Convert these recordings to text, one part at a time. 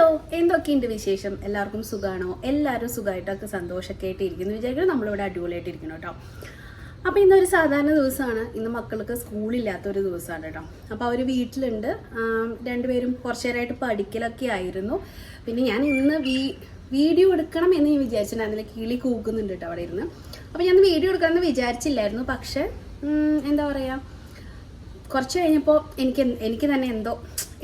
Hello എന്തൊക്കെയുണ്ട് വിശേഷം? എല്ലാവർക്കും സുഖമാണോ എല്ലാവരും സുഖമായിട്ടൊക്കെ സന്തോഷമൊക്കെ ആയിട്ട് ഇരിക്കുന്നു. വിചാരിക്കുന്നു നമ്മളിവിടെ അടിപൊളിയായിട്ട് ഇരിക്കണം കേട്ടോ. അപ്പോൾ ഇന്നൊരു സാധാരണ ദിവസമാണ്. ഇന്ന് മക്കൾക്ക് സ്കൂളില്ലാത്ത ഒരു ദിവസമാണ് കേട്ടോ. അപ്പോൾ അവർ വീട്ടിലുണ്ട്. രണ്ടുപേരും കുറച്ചു നേരമായിട്ട് പഠിക്കലൊക്കെ ആയിരുന്നു. പിന്നെ ഞാൻ ഇന്ന് വീ വീഡിയോ എടുക്കണം എന്ന് ഞാൻ വിചാരിച്ചിട്ടുണ്ടായിരുന്നില്ല കിളി കൂക്കുന്നുണ്ട് കേട്ടോ അവിടെ ഇരുന്ന്. അപ്പോൾ ഞാൻ വീഡിയോ എടുക്കണമെന്ന് വിചാരിച്ചില്ലായിരുന്നു. പക്ഷേ എന്താ പറയുക കുറച്ച് കഴിഞ്ഞപ്പോൾ എനിക്ക് എനിക്ക് തന്നെ എന്തോ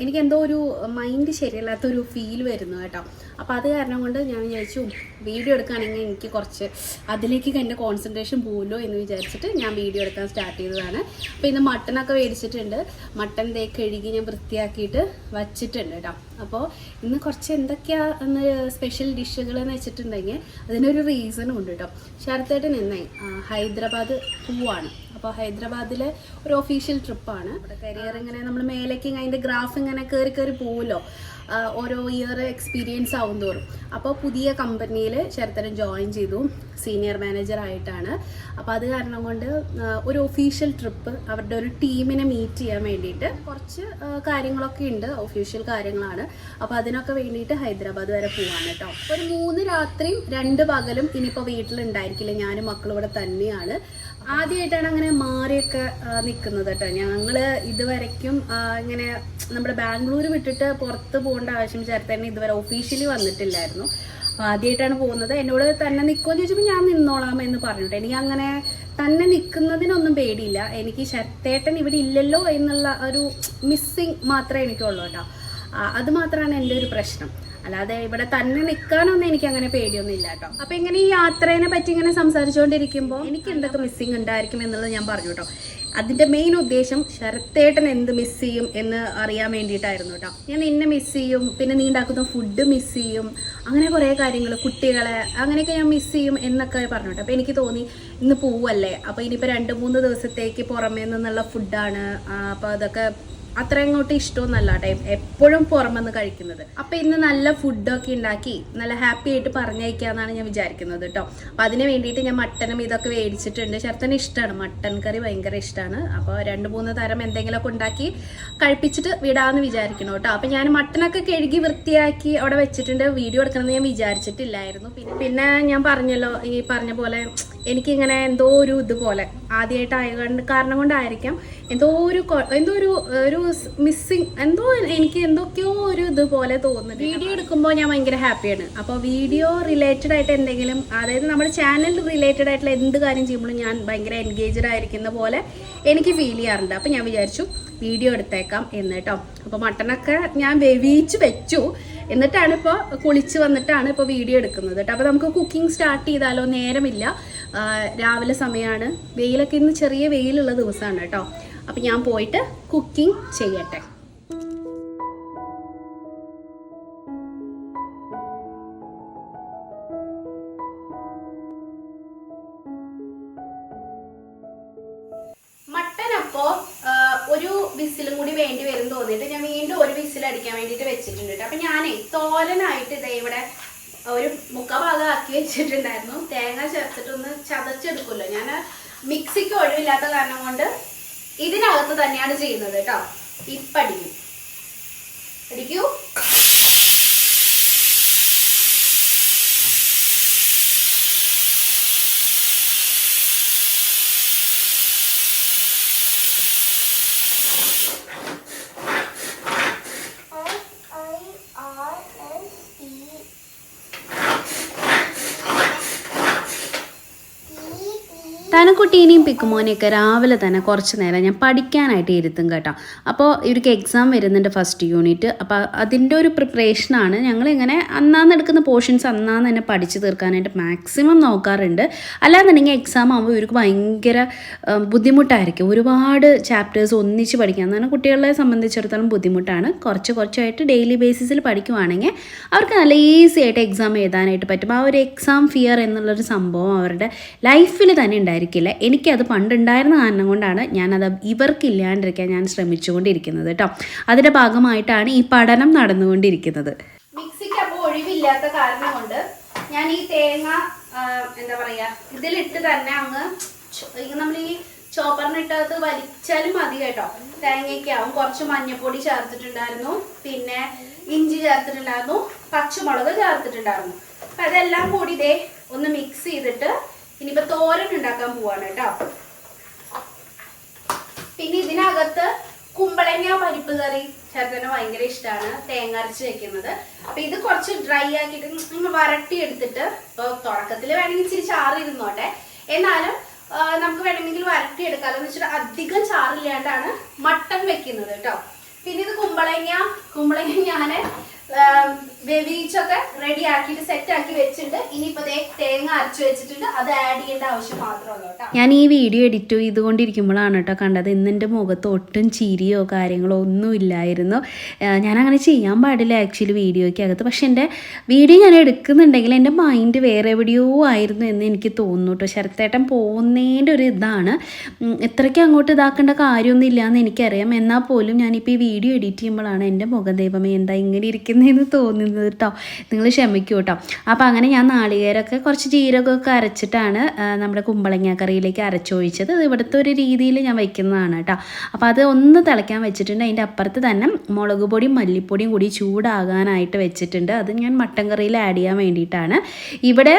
എനിക്ക് എന്തോ ഒരു മൈൻഡ് ശരിയല്ലാത്ത ഒരു ഫീൽ വരുന്നു കേട്ടോ. അപ്പോൾ അത് കാരണം കൊണ്ട് ഞാൻ വിചാരിച്ചു വീഡിയോ എടുക്കുകയാണെങ്കിൽ എനിക്ക് കുറച്ച് അതിലേക്ക് എന്റെ കോൺസെൻട്രേഷൻ പോകുമല്ലോ എന്ന് വിചാരിച്ചിട്ട് ഞാൻ വീഡിയോ എടുക്കാൻ സ്റ്റാർട്ട് ചെയ്തതാണ്. അപ്പോൾ ഇന്ന് മട്ടനൊക്കെ മേടിച്ചിട്ടുണ്ട്. മട്ടൻ ദേ കഴുകി ഞാൻ വൃത്തിയാക്കിയിട്ട് വച്ചിട്ടുണ്ട് കേട്ടോ. അപ്പോൾ ഇന്ന് കുറച്ച് എന്തൊക്കെയാണ് സ്പെഷ്യൽ ഡിഷുകൾ എന്ന് വെച്ചിട്ടുണ്ടെങ്കിൽ അതിനൊരു റീസണും ഉണ്ട് കേട്ടോ. ശരത്തേട്ടൻ എന്നായി ഹൈദരാബാദ് പോവാണ്. അപ്പോൾ ഹൈദരാബാദിലെ ഒരു ഒഫീഷ്യൽ ട്രിപ്പാണ് നമ്മുടെ കരിയർ ഇങ്ങനെ നമ്മൾ മേലേക്ക് അതിന്റെ ഗ്രാഫ് ഇങ്ങനെ കയറി കയറി പോവുമല്ലോ ആ, ഓരോ ഇയർ എക്സ്പീരിയൻസ് ആവും തോറും അപ്പോൾ പുതിയ കമ്പനിയിൽ ശരത്തരൻ ജോയിൻ ചെയ്തു. സീനിയർ മാനേജർ ആയിട്ടാണ്. അപ്പോൾ അത് കാരണം കൊണ്ട് ഒരു ഒഫീഷ്യൽ ട്രിപ്പ് അവരുടെ ഒരു ടീമിനെ മീറ്റ് ചെയ്യാൻ വേണ്ടിയിട്ട് കുറച്ച് കാര്യങ്ങളൊക്കെ ഉണ്ട്. ഒഫീഷ്യൽ കാര്യങ്ങളാണ്. അപ്പോൾ അതിനൊക്കെ വേണ്ടിയിട്ട് ഹൈദരാബാദ് വരെ പോവാണ് കേട്ടോ ഒരു മൂന്ന് രാത്രിയും രണ്ട് പകലും ഇനിയിപ്പോൾ വീട്ടിലുണ്ടായിരിക്കില്ല. ഞാനും മക്കളും ഇവിടെ തന്നെയാണ്. ആദ്യമായിട്ടാണ് അങ്ങനെ മാറിയൊക്കെ നിൽക്കുന്നത് കേട്ടോ ഞങ്ങൾ ഇതുവരയ്ക്കും ഇങ്ങനെ നമ്മുടെ ബാംഗ്ലൂർ വിട്ടിട്ട് പുറത്ത് പോകേണ്ട ആവശ്യം ചേർത്തന്നെ ഇതുവരെ ഒഫീഷ്യലി വന്നിട്ടില്ലായിരുന്നു. ആദ്യമായിട്ടാണ് പോകുന്നത്. എന്നോട് തന്നെ നിൽക്കുമെന്ന് ചോദിച്ചപ്പോൾ ഞാൻ നിന്നോളാം എന്ന് പറഞ്ഞിട്ട്. എനിക്ക് അങ്ങനെ തന്നെ നിൽക്കുന്നതിനൊന്നും പേടിയില്ല. എനിക്ക് ശരത്തേട്ടൻ ഇവിടെ ഇല്ലല്ലോ എന്നുള്ള ഒരു മിസ്സിങ് മാത്രമേ എനിക്കുള്ളൂ കേട്ടോ. അത് മാത്രമാണ് എന്റെ ഒരു പ്രശ്നം. അല്ലാതെ ഇവിടെ തന്നെ നിൽക്കാനൊന്നും എനിക്ക് അങ്ങനെ പേടിയൊന്നും ഇല്ല കേട്ടോ. അപ്പൊ ഇങ്ങനെ ഈ യാത്രേനെ പറ്റി ഇങ്ങനെ സംസാരിച്ചുകൊണ്ടിരിക്കുമ്പോൾ എനിക്ക് എന്തൊക്കെ മിസ്സിങ് ഉണ്ടായിരിക്കും എന്നുള്ളത് ഞാൻ പറഞ്ഞു കേട്ടോ. അതിന്റെ മെയിൻ ഉദ്ദേശം ശരത്തേട്ടൻ എന്ത് മിസ് ചെയ്യും എന്ന് അറിയാൻ വേണ്ടിയിട്ടായിരുന്നു കേട്ടോ. ഞാൻ നിന്നെ മിസ് ചെയ്യും പിന്നെ നീ ഉണ്ടാക്കുന്ന ഫുഡ് മിസ് ചെയ്യും അങ്ങനെ കുറേ കാര്യങ്ങൾ കുട്ടികളെ അങ്ങനെയൊക്കെ ഞാൻ മിസ് ചെയ്യും എന്നൊക്കെ പറഞ്ഞു കേട്ടോ. അപ്പൊ എനിക്ക് തോന്നി ഇന്ന് പോവല്ലേ? അപ്പൊ ഇനിയിപ്പോ രണ്ട് മൂന്ന് ദിവസത്തേക്ക് പുറമേ നിന്നുള്ള ഫുഡാണ് അപ്പൊ അതൊക്കെ അത്ര അങ്ങോട്ട് ഇഷ്ടമൊന്നല്ല ടൈം എപ്പോഴും പുറമെന്ന് കഴിക്കുന്നത്. അപ്പൊ ഇന്ന് നല്ല ഫുഡൊക്കെ ഉണ്ടാക്കി നല്ല ഹാപ്പി ആയിട്ട് പറഞ്ഞയക്കാന്നാണ് ഞാൻ വിചാരിക്കുന്നത് കേട്ടോ. അപ്പൊ അതിന് വേണ്ടിയിട്ട് ഞാൻ മട്ടനും ഇതൊക്കെ മേടിച്ചിട്ടുണ്ട് ചേർത്തന് ഇഷ്ടമാണ് മട്ടൻ കറി ഭയങ്കര ഇഷ്ടമാണ് അപ്പോൾ രണ്ട് മൂന്ന് തരം എന്തെങ്കിലുമൊക്കെ ഉണ്ടാക്കി കഴിപ്പിച്ചിട്ട് വിടാന്ന് വിചാരിക്കണം കേട്ടോ. അപ്പൊ ഞാൻ മട്ടനൊക്കെ കഴുകി വൃത്തിയാക്കി അവിടെ വെച്ചിട്ടുണ്ട്. വീഡിയോ എടുക്കണമെന്ന് ഞാൻ വിചാരിച്ചിട്ടില്ലായിരുന്നു. പിന്നെ പിന്നെ ഞാൻ പറഞ്ഞല്ലോ ഈ പറഞ്ഞ പോലെ എനിക്കിങ്ങനെ എന്തോ ഒരു ഇതുപോലെ ആദ്യമായിട്ട് ആയ കാരണം കൊണ്ടായിരിക്കാം എന്തോ ഒരു എന്തോ ഒരു ഒരു മിസ്സിങ് എന്തോ എനിക്ക് എന്തൊക്കെയോ ഒരു ഇതുപോലെ തോന്നുന്നു വീഡിയോ എടുക്കുമ്പോൾ ഞാൻ ഭയങ്കര ഹാപ്പിയാണ് അപ്പോൾ വീഡിയോ റിലേറ്റഡ് ആയിട്ട് എന്തെങ്കിലും അതായത് നമ്മുടെ ചാനൽ റിലേറ്റഡ് ആയിട്ടുള്ള എന്ത് കാര്യം ചെയ്യുമ്പോഴും ഞാൻ ഭയങ്കര എൻഗേജ്ഡ് ആയിരിക്കുന്ന പോലെ എനിക്ക് ഫീൽ ചെയ്യാറുണ്ട്. അപ്പോൾ ഞാൻ വിചാരിച്ചു വീഡിയോ എടുത്തേക്കാം എന്ന് കേട്ടോ. അപ്പോൾ മട്ടനൊക്കെ ഞാൻ വേവിച്ച് വെച്ചു. എന്നിട്ടാണ് ഇപ്പോൾ കുളിച്ച് വന്നിട്ടാണ് ഇപ്പോൾ വീഡിയോ എടുക്കുന്നത് കേട്ടോ. അപ്പോൾ നമുക്ക് കുക്കിംഗ് സ്റ്റാർട്ട് ചെയ്താലോ? നേരമില്ല. രാവിലെ സമയമാണ് വെയിലൊക്കെ ഇന്ന് ചെറിയ വെയിലുള്ള ദിവസമാണ് കേട്ടോ. അപ്പം ഞാൻ പോയിട്ട് കുക്കിംഗ് ചെയ്യട്ടെ. ഒരു വിസിലും കൂടി വേണ്ടി വരും തോന്നിയിട്ട് ഞാൻ വീണ്ടും ഒരു വിസിൽ അടിക്കാൻ വേണ്ടിയിട്ട് വെച്ചിട്ടുണ്ട് അപ്പൊ ഞാനേ തോരനായിട്ട് ഇതേ ഇവിടെ ഒരു മുക്കാ ഭാഗം ആക്കി വെച്ചിട്ടുണ്ടായിരുന്നു. തേങ്ങ ചേർത്തിട്ടൊന്ന് ചതച്ചെടുക്കുമല്ലോ. ഞാൻ മിക്സിക്ക് ഒഴിവില്ലാത്ത കാരണം കൊണ്ട് ഇതിനകത്ത് തന്നെയാണ് ചെയ്യുന്നത് കേട്ടോ. ഇപ്പടിക്കും. അടിക്കൂ തനക്കുട്ടീനെയും പിക്കുമോനെയൊക്കെ രാവിലെ തന്നെ കുറച്ച് നേരം ഞാൻ പഠിക്കാനായിട്ട് ഇരുത്തും കേട്ടോ. അപ്പോൾ ഇവർക്ക് എക്സാം വരുന്നുണ്ട് ഫസ്റ്റ് യൂണിറ്റ് അപ്പോൾ അതിന്റെ ഒരു പ്രിപ്പറേഷനാണ് ഞങ്ങളിങ്ങനെ അന്നാന്ന് എടുക്കുന്ന പോർഷൻസ് അന്നാന്ന് തന്നെ പഠിച്ചു തീർക്കാനായിട്ട് മാക്സിമം നോക്കാറുണ്ട്. അല്ലാന്നുണ്ടെങ്കിൽ എക്സാം ആകുമ്പോൾ ഇവർക്ക് ഭയങ്കര ബുദ്ധിമുട്ടായിരിക്കും. ഒരുപാട് ചാപ്റ്റേഴ്സ് ഒന്നിച്ച് പഠിക്കാൻ. എന്നാണ് കുട്ടികളെ സംബന്ധിച്ചിടത്തോളം ബുദ്ധിമുട്ടാണ്. കുറച്ച് കുറച്ചായിട്ട് ഡെയിലി ബേസിസിൽ പഠിക്കുവാണെങ്കിൽ അവർക്ക് നല്ല ഈസി ആയിട്ട് എക്സാം എഴുതാനായിട്ട് പറ്റും. ആ ഒരു എക്സാം ഫിയർ എന്നുള്ളൊരു സംഭവം അവരുടെ ലൈഫിൽ തന്നെ ഉണ്ടായിരിക്കില്ല എനിക്കത് പണ്ടുണ്ടായിരുന്ന കാരണം കൊണ്ടാണ് ഞാനത് ഇവർക്കില്ലാണ്ടിരിക്കാൻ ഞാൻ ശ്രമിച്ചുകൊണ്ടിരിക്കുന്നത് കേട്ടോ അതിന്റെ ഭാഗമായിട്ടാണ് ഈ പഠനം നടന്നുകൊണ്ടിരിക്കുന്നത്. മിക്സിക്ക് അപ്പോൾ ഒഴിവില്ലാത്ത കാരണം കൊണ്ട് ഞാൻ ഈ തേങ്ങ എന്താ പറയുക ഇതിലിട്ട് തന്നെ അങ്ങ് നമ്മൾ ഈ ചോപ്പറിനിട്ടത് വലിച്ചാലും മതി കേട്ടോ. തേങ്ങയ്ക്കാവും കുറച്ച് മഞ്ഞപ്പൊടി ചേർത്തിട്ടുണ്ടായിരുന്നു. പിന്നെ ഇഞ്ചി ചേർത്തിട്ടുണ്ടായിരുന്നു. പച്ചമുളക് ചേർത്തിട്ടുണ്ടായിരുന്നു. അപ്പൊ അതെല്ലാം കൂടി ഇതേ ഒന്ന് മിക്സ് ചെയ്തിട്ട് ഇനിയിപ്പോ തോരൻ ഉണ്ടാക്കാൻ പോവാണ് കേട്ടോ. പിന്നെ ഇതിനകത്ത് കുമ്പളങ്ങ പരിപ്പ് കറി ചേർത്തന ഭയങ്കര ഇഷ്ടമാണ് തേങ്ങ അരച്ച് വെക്കുന്നത്. അപ്പൊ ഇത് കുറച്ച് ഡ്രൈ ആക്കിയിട്ട് ഇങ്ങനെ വരട്ടി എടുത്തിട്ട് ഇപ്പൊ തുടക്കത്തിൽ വേണമെങ്കിൽ ഇച്ചിരി ചാറ് ഇരുന്നോട്ടെ എന്നാലും നമുക്ക് വേണമെങ്കിൽ വരട്ടി എടുക്കാമല്ലോ എന്ന് വെച്ചിട്ട് അധികം ചാറില്ലാണ്ടാണ് മട്ടൺ വെക്കുന്നത് കേട്ടോ. പിന്നെ ഇത് കുമ്പളങ്ങ കുമ്പളങ്ങ ഞാൻ വേവിച്ചൊക്കെ റെഡി ആക്കിയിട്ട് സെറ്റ് ആക്കി വെച്ചിട്ടുണ്ട്. ഇനിയിപ്പോ തേങ്ങ അരച്ചു വെച്ചിട്ടുണ്ട്. അത് ആഡ് ചെയ്യേണ്ട ആവശ്യം മാത്രമേ ഉള്ളൂ ഞാൻ ഈ വീഡിയോ എഡിറ്റ് ചെയ്തുകൊണ്ടിരിക്കുമ്പോഴാണ് കേട്ടോ കണ്ടത്. ഇന്ന് എന്റെ മുഖത്ത് ഒട്ടും ചിരിയോ കാര്യങ്ങളോ ഒന്നും ഇല്ലായിരുന്നു. ഞാൻ അങ്ങനെ ചെയ്യാൻ പാടില്ല ആക്ച്വലി വീഡിയോയ്ക്ക് അകത്ത്. പക്ഷെ എന്റെ വീഡിയോ ഞാൻ എടുക്കുന്നുണ്ടെങ്കിൽ എന്റെ മൈൻഡ് വേറെ എവിടെയോ ആയിരുന്നു എന്ന് എനിക്ക് തോന്നുന്നു കേട്ടോ. ശരത്തേട്ടൻ പോകുന്നതിന്റെ ഒരു ഇതാണ്. എത്രയ്ക്ക് അങ്ങോട്ട് ഇതാക്കേണ്ട കാര്യമൊന്നും ഇല്ലയെന്ന് എനിക്കറിയാം. എന്നാൽ പോലും ഞാനിപ്പോൾ ഈ വീഡിയോ എഡിറ്റ് ചെയ്യുമ്പോഴാണ് എന്റെ മുഖം ദൈവമേ എന്താ ഇങ്ങനെ ഇരിക്കുന്നതെന്ന് തോന്നുന്നത് കേട്ടോ നിങ്ങൾ ക്ഷമിക്കൂ കേട്ടോ അപ്പോൾ അങ്ങനെ ഞാൻ നാളികേരമൊക്കെ കുറച്ച് ജീരകമൊക്കെ അരച്ചിട്ടാണ് നമ്മുടെ കുമ്പളങ്ങ കറിയിലേക്ക് അരച്ചൊഴിച്ചത്. ഇത് ഇവിടുത്തെ ഒരു രീതിയിൽ ഞാൻ വയ്ക്കുന്നതാണ് കേട്ടോ അപ്പോൾ അത് ഒന്ന് തിളയ്ക്കാൻ വെച്ചിട്ടുണ്ട്. അതിന്റെ അപ്പുറത്ത് തന്നെ മുളക് പൊടിയും മല്ലിപ്പൊടിയും കൂടി ചൂടാകാനായിട്ട് വെച്ചിട്ടുണ്ട്. അത് ഞാൻ മട്ടൻ കറിയിൽ ആഡ് ചെയ്യാൻ വേണ്ടിയിട്ടാണ്. ഇവിടെ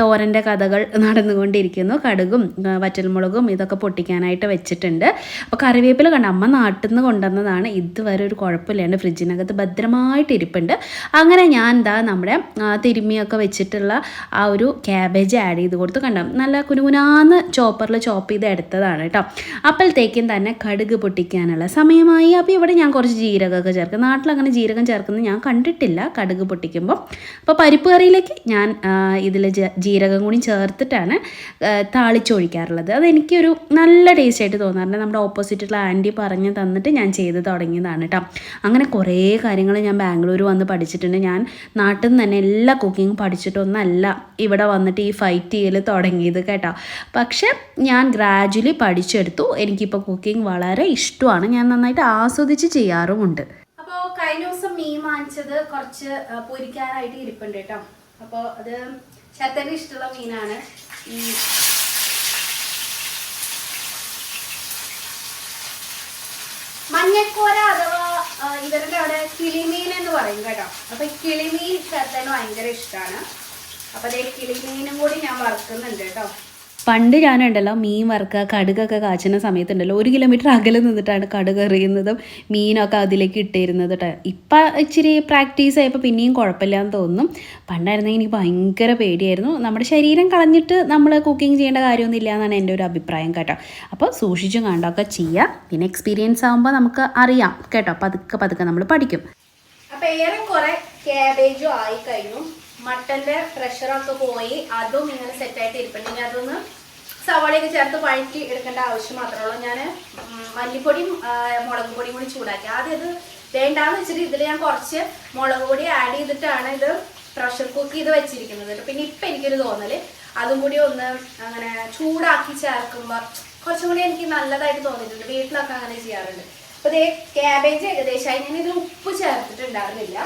തോരന്റെ കഥകൾ നടന്നുകൊണ്ടിരിക്കുന്നു. കടുകും വറ്റൽമുളകും ഇതൊക്കെ പൊട്ടിക്കാനായിട്ട് വെച്ചിട്ടുണ്ട്. അപ്പോൾ കറിവേപ്പില കണ്ട അമ്മ നാട്ടിൽ നിന്ന് കൊണ്ടുവന്നതാണ്. ഇതുവരെ ഒരു കുഴപ്പമില്ലാണ്ട് ഫ്രിഡ്ജിനകത്ത് ഭദ്രമായിട്ട് ഇരിപ്പുണ്ട് അങ്ങനെ ഞാൻ എന്താ നമ്മുടെ തിരുമ്മിയൊക്കെ വെച്ചിട്ടുള്ള ആ ഒരു ക്യാബേജ് ആഡ് ചെയ്ത് കൊടുത്ത് കണ്ടോ? നല്ല കുനുകുനാന്ന് ചോപ്പറിൽ ചോപ്പ് ചെയ്ത് എടുത്തതാണ് കേട്ടോ. അപ്പോഴത്തേക്കും തന്നെ കടുക് പൊട്ടിക്കാനുള്ള സമയമായി. അപ്പോൾ ഇവിടെ ഞാൻ കുറച്ച് ജീരകമൊക്കെ ചേർക്കും. നാട്ടിൽ അങ്ങനെ ജീരകം ചേർക്കുന്നത് ഞാൻ കണ്ടിട്ടില്ല. കടുക് പൊട്ടിക്കുമ്പോൾ അപ്പോൾ പരിപ്പ് കറിയിലേക്ക് ഞാൻ ഇതിൽ ജീരകം കൂടി ചേർത്തിട്ടാണ് താളിച്ചൊഴിക്കാറുള്ളത്. അതെനിക്കൊരു നല്ല ടേസ്റ്റ് ആയിട്ട് തോന്നാറുണ്ട്. നമ്മുടെ ഓപ്പോസിറ്റുള്ള ആന്റി പറഞ്ഞ് തന്നിട്ട് ഞാൻ ചെയ്ത് തുടങ്ങിയതാണ് കേട്ടോ. അങ്ങനെ കുറേ കാര്യങ്ങൾ ഞാൻ ബാംഗ്ലൂർ വന്ന് പഠിച്ചിട്ടുണ്ട്. ഞാൻ നാട്ടിൽ നിന്ന് തന്നെ എല്ലാ കുക്കിങ്ങും പഠിച്ചിട്ടൊന്നല്ല ഇവിടെ വന്നിട്ട് ഈ ഫൈറ്റ് ചെയ്യൽ തുടങ്ങിയത് കേട്ടോ. പക്ഷേ ഞാൻ ഗ്രാജുവലി പഠിച്ചെടുത്തു. എനിക്കിപ്പോൾ കുക്കിംഗ് വളരെ ഇഷ്ടമാണ്. ഞാൻ നന്നായിട്ട് ആസ്വദിച്ച് ചെയ്യാറുമുണ്ട്. അപ്പോൾ കഴിഞ്ഞ ദിവസം മീൻ വാങ്ങിച്ചത് കുറച്ച് പൊരിക്കാനായിട്ട് ഇരിപ്പുണ്ട് കേട്ടോ. അപ്പോൾ അത് ശരത്തേന്റെ ഇഷ്ടമുള്ള മീനാണ്. ഈ മഞ്ഞക്കോര ഇവരുടെ അവിടെ കിളിമീൻ എന്ന് പറയും കേട്ടോ. അപ്പൊ കിളിമീൻ ശരത്തേന് ഭയങ്കര ഇഷ്ടമാണ് അപ്പൊ അതേ കിളിമീനും കൂടി ഞാൻ വറുക്കുന്നുണ്ട് കേട്ടോ. പണ്ട് ഞാനുണ്ടല്ലോ മീൻ വറുക്കുക കടുകൊക്കെ കാച്ചുന്ന സമയത്തുണ്ടല്ലോ ഒരു കിലോമീറ്റർ അകലെ നിന്നിട്ടാണ് കടുക് എറിയുന്നതും മീനൊക്കെ അതിലേക്ക് ഇട്ടിരുന്നത് കേട്ടോ ഇപ്പം ഇച്ചിരി പ്രാക്ടീസ് ആയപ്പോൾ പിന്നെയും കുഴപ്പമില്ല എന്ന് തോന്നും പണ്ടായിരുന്നെങ്കിൽ എനിക്ക് ഭയങ്കര പേടിയായിരുന്നു. നമ്മുടെ ശരീരം കളഞ്ഞിട്ട് നമ്മൾ കുക്കിംഗ് ചെയ്യേണ്ട കാര്യമൊന്നും ഇല്ല എന്നാണ് എന്റെ ഒരു അഭിപ്രായം കേട്ടോ. അപ്പോൾ സൂക്ഷിച്ചും കണ്ടൊക്കെ ചെയ്യുക പിന്നെ എക്സ്പീരിയൻസ് ആകുമ്പോൾ നമുക്ക് അറിയാം കേട്ടോ. പതുക്കെ പതുക്കെ നമ്മൾ പഠിക്കും. അപ്പൊ ഏറെക്കുറെ ക്യാബേജും ആയി കഴിഞ്ഞു. മട്ടന്റെ പ്രഷറൊക്കെ പോയി. അതും ഇങ്ങനെ സെറ്റായിട്ട് ഇരിപ്പുണ്ടെങ്കിൽ അതൊന്ന് സവാളയൊക്കെ ചേർത്ത് വഴറ്റി എടുക്കേണ്ട ആവശ്യം മാത്രമേ ഉള്ളൂ. ഞാൻ മല്ലിപ്പൊടിയും മുളക് പൊടിയും കൂടി ചൂടാക്കി. ആദ്യം ഇത് വേണ്ടാന്ന് വെച്ചിട്ട് ഇതിൽ ഞാൻ കുറച്ച് മുളക് പൊടി ആഡ് ചെയ്തിട്ടാണ് ഇത് പ്രഷർ കുക്ക് ചെയ്ത് വെച്ചിരിക്കുന്നത്. പിന്നെ ഇപ്പം എനിക്കൊരു തോന്നൽ അതും കൂടി ഒന്ന് അങ്ങനെ ചൂടാക്കി ചേർക്കുമ്പോൾ കുറച്ചും കൂടി എനിക്ക് നല്ലതായിട്ട് തോന്നിയിട്ടുണ്ട്. വീട്ടിലൊക്കെ അങ്ങനെ ചെയ്യാറുണ്ട്. അപ്പോൾ ഇതേ ക്യാബേജ് ഏകദേശമായി ഞാൻ ഇതിൽ ഉപ്പ് ചേർത്തിട്ടുണ്ടായിരുന്നില്ല.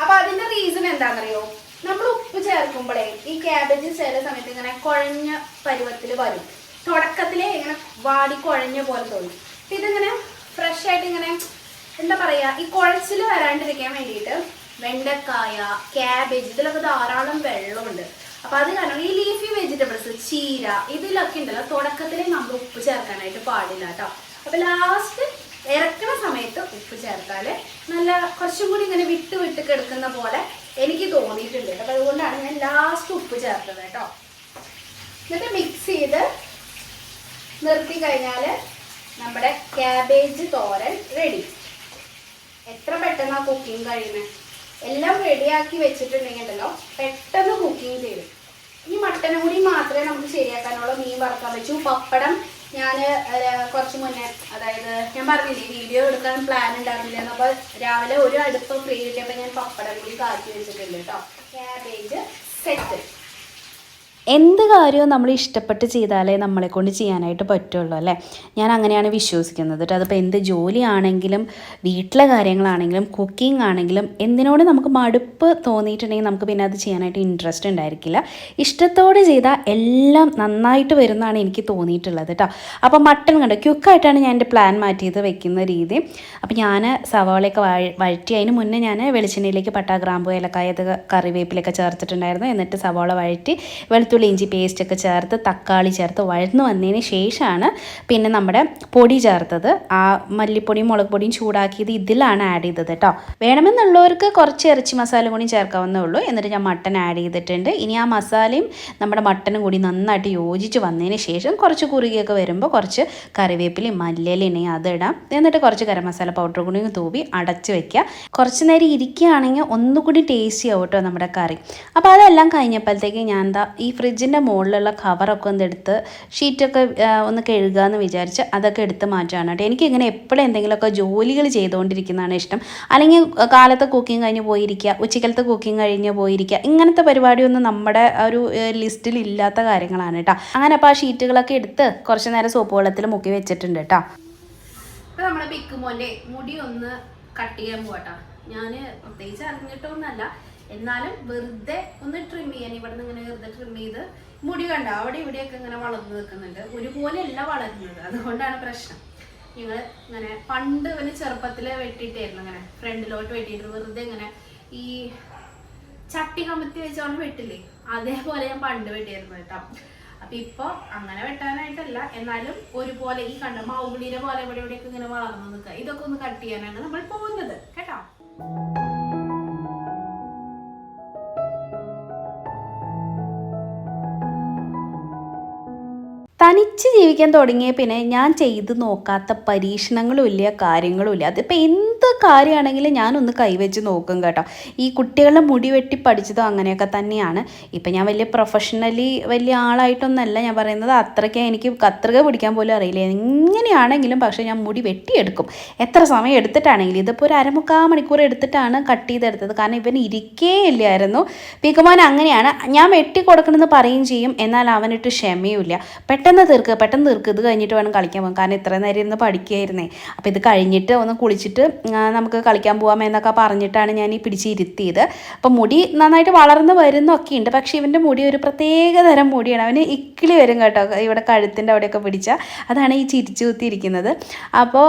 അപ്പൊ അതിന്റെ റീസൺ എന്താണെന്നറിയോ നമ്മൾ ഉപ്പ് ചേർക്കുമ്പോഴേ ഈ ക്യാബേജ് ചില സമയത്ത് ഇങ്ങനെ കുഴഞ്ഞ പരുവത്തിൽ വരും. തുടക്കത്തിലേ ഇങ്ങനെ വാടി കുഴഞ്ഞ പോലെ തോന്നും. ഇതിങ്ങനെ ഫ്രഷ് ആയിട്ട് ഇങ്ങനെ എന്താ പറയാ ഈ കുഴച്ചിൽ വരാണ്ടിരിക്കാൻ വേണ്ടിയിട്ട് വെണ്ടക്കായ ക്യാബേജ് ഇതിലൊക്കെ ധാരാളം വെള്ളമുണ്ട്. അപ്പൊ അത് കാരണം ഈ ലീഫി വെജിറ്റബിൾസ് ചീര ഇതിലൊക്കെ ഉണ്ടല്ലോ തുടക്കത്തിലേ നമ്മൾ ഉപ്പ് ചേർക്കാനായിട്ട് പാടില്ല കേട്ടോ. അപ്പൊ ലാസ്റ്റ് ഇറക്കണ സമയത്ത് ഉപ്പ് ചേർത്താൽ നല്ല കുറച്ചും കൂടി ഇങ്ങനെ വിട്ട് വിട്ട് കിടക്കുന്ന പോലെ എനിക്ക് തോന്നിയിട്ടുണ്ട്. കേട്ടോ അതുകൊണ്ടാണ് ഞാൻ ലാസ്റ്റ് ഉപ്പ് ചേർത്തത് കേട്ടോ. എന്നിട്ട് മിക്സ് ചെയ്ത് നിർത്തി കഴിഞ്ഞാൽ നമ്മുടെ ക്യാബേജ് തോരൻ റെഡി എത്ര പെട്ടെന്നാ കുക്കിംഗ് കഴിയുന്നത് എല്ലാം റെഡിയാക്കി വെച്ചിട്ടുണ്ടെങ്കിൽ ഉണ്ടല്ലോ പെട്ടെന്ന് കുക്കിംഗ് ചെയ്തു ഇനി മട്ടനും കൂടി മാത്രമേ നമുക്ക് ശരിയാക്കാനുള്ളൂ. മീൻ വറുക്കാൻ പറ്റൂ പപ്പടം ഞാൻ കുറച്ച് മുന്നേ അതായത് ഞാൻ പറഞ്ഞില്ലേ വീഡിയോ എടുക്കാൻ പ്ലാൻ ഉണ്ടായിരുന്നില്ല. അപ്പോൾ രാവിലെ ഒരു അടുപ്പം ഫ്രീ കിട്ടിയപ്പോൾ ഞാൻ പപ്പടം കൂടി കാച്ചി വെച്ചിട്ടുണ്ട് കേട്ടോ. ക്യാബേജ് സെറ്റ് എന്ത് കാര്യവും നമ്മൾ ഇഷ്ടപ്പെട്ട് ചെയ്താലേ നമ്മളെ കൊണ്ട് ചെയ്യാനായിട്ട് പറ്റുള്ളൂ അല്ലേ? ഞാൻ അങ്ങനെയാണ് വിശ്വസിക്കുന്നത് കേട്ടോ. അതിപ്പോൾ എന്ത് ജോലിയാണെങ്കിലും വീട്ടിലെ കാര്യങ്ങളാണെങ്കിലും കുക്കിംഗ് ആണെങ്കിലും എന്തിനോട് നമുക്ക് മടുപ്പ് തോന്നിയിട്ടുണ്ടെങ്കിൽ നമുക്ക് പിന്നെ അത് ചെയ്യാനായിട്ട് ഇൻട്രസ്റ്റ് ഉണ്ടായിരിക്കില്ല. ഇഷ്ടത്തോടെ ചെയ്താൽ എല്ലാം നന്നായിട്ട് വരുന്നതാണ് എനിക്ക് തോന്നിയിട്ടുള്ളത് കേട്ടോ. അപ്പോൾ മട്ടൺ കണ്ടോ? ക്യുക്കായിട്ടാണ് ഞാൻ എന്റെ പ്ലാൻ മാറ്റിയത് വെക്കുന്ന രീതി. അപ്പോൾ ഞാൻ സവാളയൊക്കെ വഴറ്റി അതിന് മുന്നേ ഞാൻ വെളിച്ചെണ്ണയിലേക്ക് പട്ടാ ഗ്രാമ്പു ഏലക്കായ കറിവേപ്പിലൊക്കെ ചേർത്തിട്ടുണ്ടായിരുന്നു. എന്നിട്ട് സവാള വഴറ്റി വെളുത്തുള്ളി ഇഞ്ചി പേസ്റ്റൊക്കെ ചേർത്ത് തക്കാളി ചേർത്ത് വഴന്ന് വന്നതിന് ശേഷമാണ് പിന്നെ നമ്മുടെ പൊടി ചേർത്തത്. ആ മല്ലിപ്പൊടിയും മുളക് പൊടിയും ചൂടാക്കിയത് ഇതിലാണ് ആഡ് ചെയ്തത് കേട്ടോ. വേണമെന്നുള്ളവർക്ക് കുറച്ച് ഇറച്ചി മസാല കൂടി ചേർക്കാവുന്നേ ഉള്ളൂ. എന്നിട്ട് ഞാൻ മട്ടൻ ആഡ് ചെയ്തിട്ടുണ്ട്. ഇനി ആ മസാലയും നമ്മുടെ മട്ടനും കൂടി നന്നായിട്ട് യോജിച്ച് വന്നതിന് ശേഷം കുറച്ച് കുറുകിയൊക്കെ വരുമ്പോൾ കുറച്ച് കറിവേപ്പിലയും മല്ലിയിലയും അത് ഇടാം. എന്നിട്ട് കുറച്ച് ഗരം മസാല പൗഡർ കൂടി തൂവി അടച്ച് വെക്കുക. കുറച്ച് നേരം ഇരിക്കുകയാണെങ്കിൽ ഒന്നുകൂടി ടേസ്റ്റി ആവും കേട്ടോ നമ്മുടെ കറി. അപ്പോൾ അതെല്ലാം കഴിഞ്ഞപ്പോഴത്തേക്ക് ഞാൻ എന്താ ഈ ഫ്രിഡ്ജിന്റെ മുകളിലുള്ള കവറൊക്കെ ഒന്ന് എടുത്ത് ഷീറ്റൊക്കെ ഒന്ന് കഴുകുക എന്ന് വിചാരിച്ച് അതൊക്കെ എടുത്ത് മാറ്റാണ് കേട്ടോ. എനിക്കിങ്ങനെ എപ്പോഴും എന്തെങ്കിലുമൊക്കെ ജോലികൾ ചെയ്തുകൊണ്ടിരിക്കുന്നതാണ് ഇഷ്ടം. അല്ലെങ്കിൽ കാലത്തെ കുക്കിംഗ് കഴിഞ്ഞ് പോയിരിക്കുക ഉച്ചക്കലത്തെ കുക്കിംഗ് കഴിഞ്ഞ് പോയിരിക്കുക ഇങ്ങനത്തെ പരിപാടിയൊന്നും നമ്മുടെ ഒരു ലിസ്റ്റിൽ ഇല്ലാത്ത കാര്യങ്ങളാണ് കേട്ടോ. അങ്ങനെ അപ്പോൾ ആ ഷീറ്റുകളൊക്കെ എടുത്ത് കുറച്ച് നേരം സോപ്പ് വെള്ളത്തിൽ മുക്കി വെച്ചിട്ടുണ്ട് കേട്ടോ. ഇപ്പൊ നമ്മുടെ പിക്കുമോന്റെ മുടി ഒന്ന് കട്ട് ചെയ്യാൻ പോകട്ടോ ഞാൻ പ്രത്യേകിച്ച് അറിഞ്ഞിട്ടൊന്നല്ല എന്നാലും വെറുതെ ഒന്ന് ട്രിം ചെയ്യാൻ. ഇവിടെ നിന്ന് ഇങ്ങനെ വെറുതെ ട്രിം ചെയ്ത് മുടി കണ്ട? അവിടെ ഇവിടെയൊക്കെ ഇങ്ങനെ വളർന്നു നിൽക്കുന്നുണ്ട്. ഒരുപോലെ അല്ല വളരുന്നത്. അതുകൊണ്ടാണ് പ്രശ്നം. ഞങ്ങൾ ഇങ്ങനെ പണ്ട് ഇവന് ചെറുപ്പത്തിൽ വെട്ടിയിട്ടായിരുന്നു ഇങ്ങനെ ഫ്രണ്ടിലോട്ട് വെട്ടിയിട്ട് വെറുതെ ഇങ്ങനെ ഈ ചട്ടി കമ്പത്തി വെച്ചോണ്ട് വെട്ടില്ലേ? അതേപോലെ ഞാൻ പണ്ട് വെട്ടിയായിരുന്നു കേട്ടോ. അപ്പൊ ഇപ്പൊ അങ്ങനെ വെട്ടാനായിട്ടല്ല. എന്നാലും ഒരുപോലെ ഈ കണ്ട മൗഗുളിനെ പോലെ ഇവിടെ ഇവിടെയൊക്കെ ഇങ്ങനെ വളർന്നു നിൽക്കുക. ഇതൊക്കെ ഒന്ന് കട്ട് ചെയ്യാനാണ് നമ്മൾ പോകുന്നത്. കേട്ടോ? തനിച്ച് ജീവിക്കാൻ തുടങ്ങിയ പിന്നെ ഞാൻ ചെയ്ത് നോക്കാത്ത പരീക്ഷണങ്ങളും ഇല്ല കാര്യങ്ങളും ഇല്ല. അതിപ്പോൾ എന്ത് കാര്യമാണെങ്കിലും ഞാനൊന്ന് കൈവച്ച് നോക്കും കേട്ടോ. ഈ കുട്ടികളുടെ മുടി വെട്ടി പഠിച്ചതും അങ്ങനെയൊക്കെ തന്നെയാണ്. ഇപ്പം ഞാൻ വലിയ പ്രൊഫഷണലി വലിയ ആളായിട്ടൊന്നല്ല ഞാൻ പറയുന്നത്. അത്രയ്ക്ക് എനിക്ക് കത്രിക പിടിക്കാൻ പോലും അറിയില്ല. എങ്ങനെയാണെങ്കിലും പക്ഷേ ഞാൻ മുടി വെട്ടിയെടുക്കും. എത്ര സമയം എടുത്തിട്ടാണെങ്കിലും. ഇതിപ്പോൾ ഒരു അരമുക്കാൽ മണിക്കൂർ എടുത്തിട്ടാണ് കട്ട് ചെയ്തെടുത്തത്. കാരണം ഇവൻ ഇരിക്കേ ഇല്ലായിരുന്നു പീക്കുമാൻ അങ്ങനെയാണ്. ഞാൻ വെട്ടി കൊടുക്കണമെന്ന് പറയുകയും ചെയ്യും. എന്നാൽ അവനിട്ട് ക്ഷമയുമില്ല. പെട്ടെന്ന് തീർക്ക് പെട്ടെന്ന് തീർക്ക് ഇത് കഴിഞ്ഞിട്ട് വേണം കളിക്കാൻ പോകാൻ. കാരണം ഇത്ര നേരം ഇരുന്ന് പഠിക്കുകയായിരുന്നേ. അപ്പോൾ ഇത് കഴിഞ്ഞിട്ട് ഒന്ന് കുളിച്ചിട്ട് നമുക്ക് കളിക്കാൻ പോകാം എന്നൊക്കെ പറഞ്ഞിട്ടാണ് ഞാൻ ഈ പിടിച്ചിരുത്തിയത് അപ്പോൾ മുടി നന്നായിട്ട് വളർന്ന് വരുന്നൊക്കെ ഉണ്ട്. പക്ഷേ ഇവന്റെ മുടി ഒരു പ്രത്യേക തരം മുടിയാണ്. അവന് ഇക്കിളി വരും കേട്ടോ ഇവിടെ കഴുത്തിന്റെ അവിടെയൊക്കെ പിടിച്ചാൽ അതാണ് ഈ ചിരിച്ചു കുത്തിയിരിക്കുന്നത്. അപ്പോൾ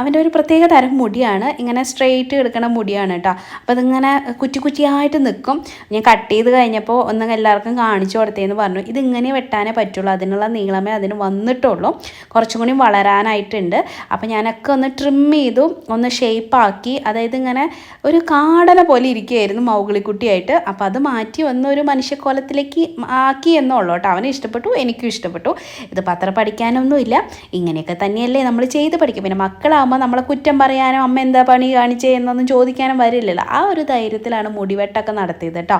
അവന്റെ ഒരു പ്രത്യേക തരം മുടിയാണ്. ഇങ്ങനെ സ്ട്രെയിറ്റ് എടുക്കുന്ന മുടിയാണ് കേട്ടോ. അപ്പോൾ അതിങ്ങനെ കുറ്റി കുറ്റിയായിട്ട് നിൽക്കും ഞാൻ കട്ട് ചെയ്ത് കഴിഞ്ഞപ്പോൾ ഒന്ന് എല്ലാവർക്കും കാണിച്ചു കൊടുത്തേന്ന് പറഞ്ഞു. ഇതിങ്ങനെ വെട്ടാനേ പറ്റുള്ളൂ. അതിനുള്ള നീളമേ അതിന് വന്നിട്ടുള്ളൂ. കുറച്ചും കൂടി വളരാനായിട്ടുണ്ട്. അപ്പോൾ ഞാനൊക്കെ ഒന്ന് ട്രിം ചെയ്തു ഒന്ന് ഷേപ്പാക്കി അതായത് ഇങ്ങനെ ഒരു കാടന പോലെ ഇരിക്കുകയായിരുന്നു മൗഗിളിക്കുട്ടിയായിട്ട്. അപ്പോൾ അത് മാറ്റി ഒന്ന് ഒരു മനുഷ്യക്കോലത്തിലേക്ക് ആക്കി എന്നുള്ളൂ കേട്ടോ. അവന് ഇഷ്ടപ്പെട്ടു എനിക്കും ഇഷ്ടപ്പെട്ടു. ഇത് പത്ര പഠിക്കാനൊന്നുമില്ല. ഇങ്ങനെയൊക്കെ തന്നെയല്ലേ നമ്മൾ ചെയ്ത് പഠിക്കും. പിന്നെ മക്കളാകുമ്പോൾ നമ്മളെ കുറ്റം പറയാനോ അമ്മ എന്താ പണി കാണിച്ചേ എന്നൊന്നും ചോദിക്കാനും വരില്ലല്ലോ. ആ ഒരു ധൈര്യത്തിലാണ് മുടിവെട്ടൊക്കെ നടത്തിയത് കേട്ടോ.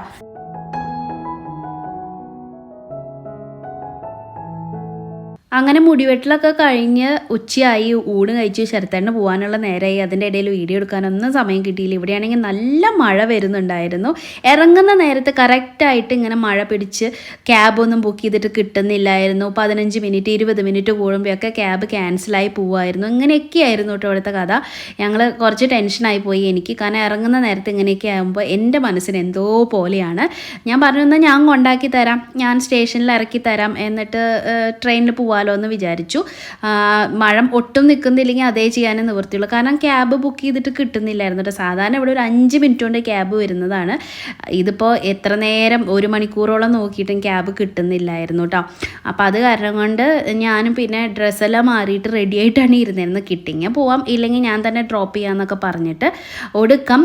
അങ്ങനെ മുടിവെട്ടിലൊക്കെ കഴിഞ്ഞ് ഉച്ചയായി ഊണ് കഴിച്ച് ശരത്തേണ്ണ പോകാനുള്ള നേരമായി അതിന്റെ ഇടയിൽ വീഡിയോ എടുക്കാനൊന്നും സമയം കിട്ടിയില്ല. ഇവിടെയാണെങ്കിൽ നല്ല മഴ വരുന്നുണ്ടായിരുന്നു. ഇറങ്ങുന്ന നേരത്ത് കറക്റ്റായിട്ട് ഇങ്ങനെ മഴ പിടിച്ച് ക്യാബൊന്നും ബുക്ക് ചെയ്തിട്ട് കിട്ടുന്നില്ലായിരുന്നു. പതിനഞ്ച് മിനിറ്റ് ഇരുപത് മിനിറ്റ് കൂടുമ്പോഴൊക്കെ ക്യാബ് ക്യാൻസലായി പോവായിരുന്നു. ഇങ്ങനെയൊക്കെയായിരുന്നു കേട്ടോ ഇവിടുത്തെ കഥ. ഞങ്ങൾ കുറച്ച് ടെൻഷനായി പോയി. എനിക്ക് കാരണം ഇറങ്ങുന്ന നേരത്ത് ഇങ്ങനെയൊക്കെ ആകുമ്പോൾ എന്റെ മനസ്സിന് എന്തോ പോലെയാണ്. ഞാൻ പറഞ്ഞു ഞാൻ കൊണ്ടാക്കി തരാം. ഞാൻ സ്റ്റേഷനിൽ ഇറക്കി തരാം. എന്നിട്ട് ട്രെയിനിൽ പോവാലോ എന്ന് വിചാരിച്ചു. മഴ ഒട്ടും നിൽക്കുന്നില്ലെങ്കിൽ അതേ ചെയ്യാനേ നിവൃത്തിയുള്ളൂ. കാരണം ക്യാബ് ബുക്ക് ചെയ്തിട്ട് കിട്ടുന്നില്ലായിരുന്നു കേട്ടോ. സാധാരണ ഇവിടെ ഒരു അഞ്ച് മിനിറ്റ് കൊണ്ട് ക്യാബ് വരുന്നതാണ്. ഇതിപ്പോൾ എത്ര നേരം ഒരു മണിക്കൂറോളം നോക്കിയിട്ടും ക്യാബ് കിട്ടുന്നില്ലായിരുന്നു കേട്ടോ. അപ്പോൾ അത് കാരണം കൊണ്ട് ഞാനും പിന്നെ ഡ്രസ്സെല്ലാം മാറിയിട്ട് റെഡി ആയിട്ടാണ് ഇരുന്നിരുന്നത്. കിട്ടിങ്ങ പോവാം. ഇല്ലെങ്കിൽ ഞാൻ തന്നെ ഡ്രോപ്പ് ചെയ്യാമെന്നൊക്കെ പറഞ്ഞിട്ട് ഒടുക്കം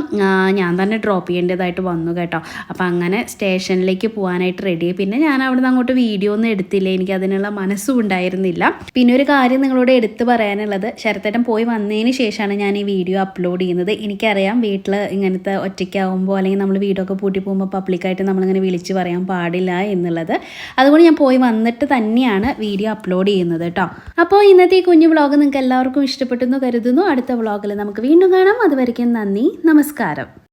ഞാൻ തന്നെ ഡ്രോപ്പ് ചെയ്യേണ്ടതായിട്ട് വന്നു കേട്ടോ. അപ്പോൾ അങ്ങനെ സ്റ്റേഷനിലേക്ക് പോകാനായിട്ട് റെഡിയായി പിന്നെ ഞാൻ അവിടെ നിന്ന് അങ്ങോട്ട് വീഡിയോ ഒന്നും എടുത്തില്ല. എനിക്ക് അതിനുള്ള മനസ്സും ഉണ്ടായിരുന്നില്ല. പിന്നെ ഒരു കാര്യം നിങ്ങളോട് എടുത്തു പറയാനുള്ളത് ശരത്തേട്ടൻ പോയി വന്നതിന് ശേഷമാണ് ഞാൻ ഈ വീഡിയോ അപ്ലോഡ് ചെയ്യുന്നത്. എനിക്കറിയാം വീട്ടിൽ ഇങ്ങനത്തെ ഒറ്റയ്ക്കാവുമ്പോൾ അല്ലെങ്കിൽ നമ്മൾ വീഡിയോ ഒക്കെ പൂട്ടി പോകുമ്പോൾ പബ്ലിക്കായിട്ട് നമ്മളിങ്ങനെ വിളിച്ച് പറയാൻ പാടില്ല എന്നുള്ളത്. അതുകൊണ്ട് ഞാൻ പോയി വന്നിട്ട് തന്നെയാണ് വീഡിയോ അപ്ലോഡ് ചെയ്യുന്നത് കേട്ടോ അപ്പോൾ ഇന്നത്തെ ഈ കുഞ്ഞു വ്ളോഗ് നിങ്ങൾക്ക് എല്ലാവർക്കും ഇഷ്ടപ്പെട്ടെന്ന് കരുതുന്നു. അടുത്ത വ്ളോഗിൽ നമുക്ക് വീണ്ടും കാണാം. അതുവരയ്ക്കും നന്ദി. നമസ്കാരം.